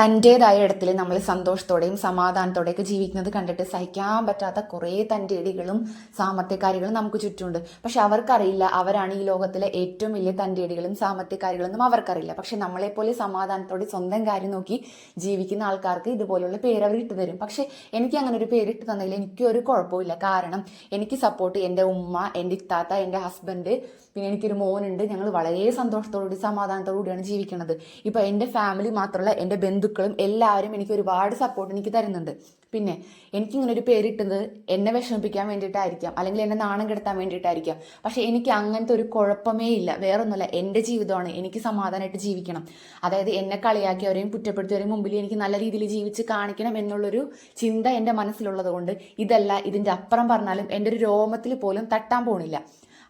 തന്റേതായ ഇടത്തിൽ നമ്മൾ സന്തോഷത്തോടെയും സമാധാനത്തോടെയൊക്കെ ജീവിക്കുന്നത് കണ്ടിട്ട് സഹിക്കാൻ പറ്റാത്ത കുറേ തന്റെടികളും സാമർത്ഥ്യക്കാരികളും നമുക്ക് ചുറ്റുമുണ്ട്. പക്ഷെ അവർക്കറിയില്ല അവരാണ് ഈ ലോകത്തിലെ ഏറ്റവും വലിയ തന്റെടികളും സാമർത്ഥ്യക്കാരികളൊന്നും അവർക്കറിയില്ല. പക്ഷെ നമ്മളെപ്പോലെ സമാധാനത്തോടെ സ്വന്തം കാര്യം നോക്കി ജീവിക്കുന്ന ആൾക്കാർക്ക് ഇതുപോലുള്ള പേര് അവർ ഇട്ട് തരും. പക്ഷെ എനിക്ക് അങ്ങനെ ഒരു പേരിട്ട് തന്നതിൽ എനിക്കൊരു കുഴപ്പമില്ല. കാരണം എനിക്ക് സപ്പോർട്ട് എന്റെ ഉമ്മ എന്റെ ഇത്താത്ത എന്റെ ഹസ്ബൻഡ് പിന്നെ എനിക്കൊരു മോനുണ്ട്. ഞങ്ങൾ വളരെ സന്തോഷത്തോടുകൂടി സമാധാനത്തോടുകൂടിയാണ് ജീവിക്കുന്നത്. ഇപ്പോൾ എന്റെ ഫാമിലി മാത്രമല്ല എന്റെ ബന്ധുക്കളും എല്ലാവരും എനിക്ക് ഒരുപാട് സപ്പോർട്ട് എനിക്ക് തരുന്നുണ്ട്. പിന്നെ എനിക്കിങ്ങനെ ഒരു പേരിട്ടത് എന്നെ വിഷമിപ്പിക്കാൻ വേണ്ടിയിട്ടായിരിക്കാം. അല്ലെങ്കിൽ എന്നെ നാണം കെടുത്താൻ വേണ്ടിയിട്ടായിരിക്കാം. പക്ഷേ എനിക്ക് അങ്ങനത്തെ ഒരു കുഴപ്പമേ ഇല്ല. വേറൊന്നുമല്ല. എന്റെ ജീവിതമാണ്. എനിക്ക് സമാധാനമായിട്ട് ജീവിക്കണം. അതായത് എന്നെ കളിയാക്കിയവരെയും കുറ്റപ്പെടുത്തിയവരെയും മുമ്പിൽ എനിക്ക് നല്ല രീതിയിൽ ജീവിച്ച് കാണിക്കണം എന്നുള്ളൊരു ചിന്ത എന്റെ മനസ്സിലുള്ളത് കൊണ്ട് ഇതല്ല ഇതിന്റെ അപ്പുറം പറഞ്ഞാലും എന്റെ ഒരു രോമത്തിൽ പോലും തട്ടാൻ പോണില്ല.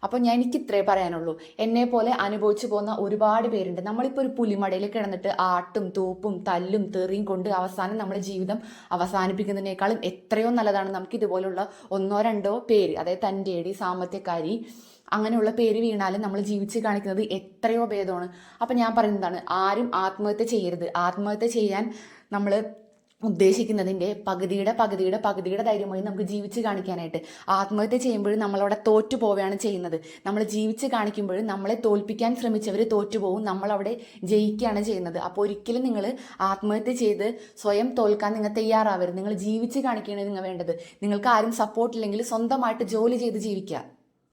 അപ്പോൾ ഞാൻ എനിക്ക് ഇത്രേ പറയാനുള്ളൂ. എന്നെ പോലെ അനുഭവിച്ചു പോകുന്ന ഒരുപാട് പേരുണ്ട്. നമ്മളിപ്പോൾ ഒരു പുലിമടയിൽ കിടന്നിട്ട് ആട്ടും തൂപ്പും തല്ലും തെറിയും കൊണ്ട് അവസാനം നമ്മുടെ ജീവിതം അവസാനിപ്പിക്കുന്നതിനേക്കാളും എത്രയോ നല്ലതാണ് നമുക്ക് ഇതുപോലുള്ള ഒന്നോ രണ്ടോ പേര് അതായത് തന്റെടി സാമ്പത്തികക്കാരി അങ്ങനെയുള്ള പേര് വീണാലും നമ്മൾ ജീവിച്ച് കാണിക്കുന്നത് എത്രയോ ഭേദമാണ്. അപ്പം ഞാൻ പറയുന്നതാണ് ആരും ആത്മഹത്യ ചെയ്യരുത്. ആത്മഹത്യ ചെയ്യാൻ നമ്മൾ ഉദ്ദേശിക്കുന്നതിന്റെ പകുതിയുടെ പകുതിയുടെ പകുതിയുടെ ധൈര്യമായി നമുക്ക് ജീവിച്ച് കാണിക്കാനായിട്ട്. ആത്മഹത്യ ചെയ്യുമ്പോഴും നമ്മളവിടെ തോറ്റു പോവുകയാണ് ചെയ്യുന്നത്. നമ്മൾ ജീവിച്ച് കാണിക്കുമ്പോഴും നമ്മളെ തോൽപ്പിക്കാൻ ശ്രമിച്ചവർ തോറ്റുപോകും നമ്മളവിടെ ജയിക്കുകയാണ് ചെയ്യുന്നത്. അപ്പോൾ ഒരിക്കലും നിങ്ങൾ ആത്മഹത്യ ചെയ്ത് സ്വയം തോൽക്കാൻ നിങ്ങൾ തയ്യാറാവരുത്. നിങ്ങൾ ജീവിച്ച് കാണിക്കുകയാണ് നിങ്ങൾ വേണ്ടത്. നിങ്ങൾക്ക് ആരും സപ്പോർട്ട് ഇല്ലെങ്കിൽ സ്വന്തമായിട്ട് ജോലി ചെയ്ത് ജീവിക്കുക.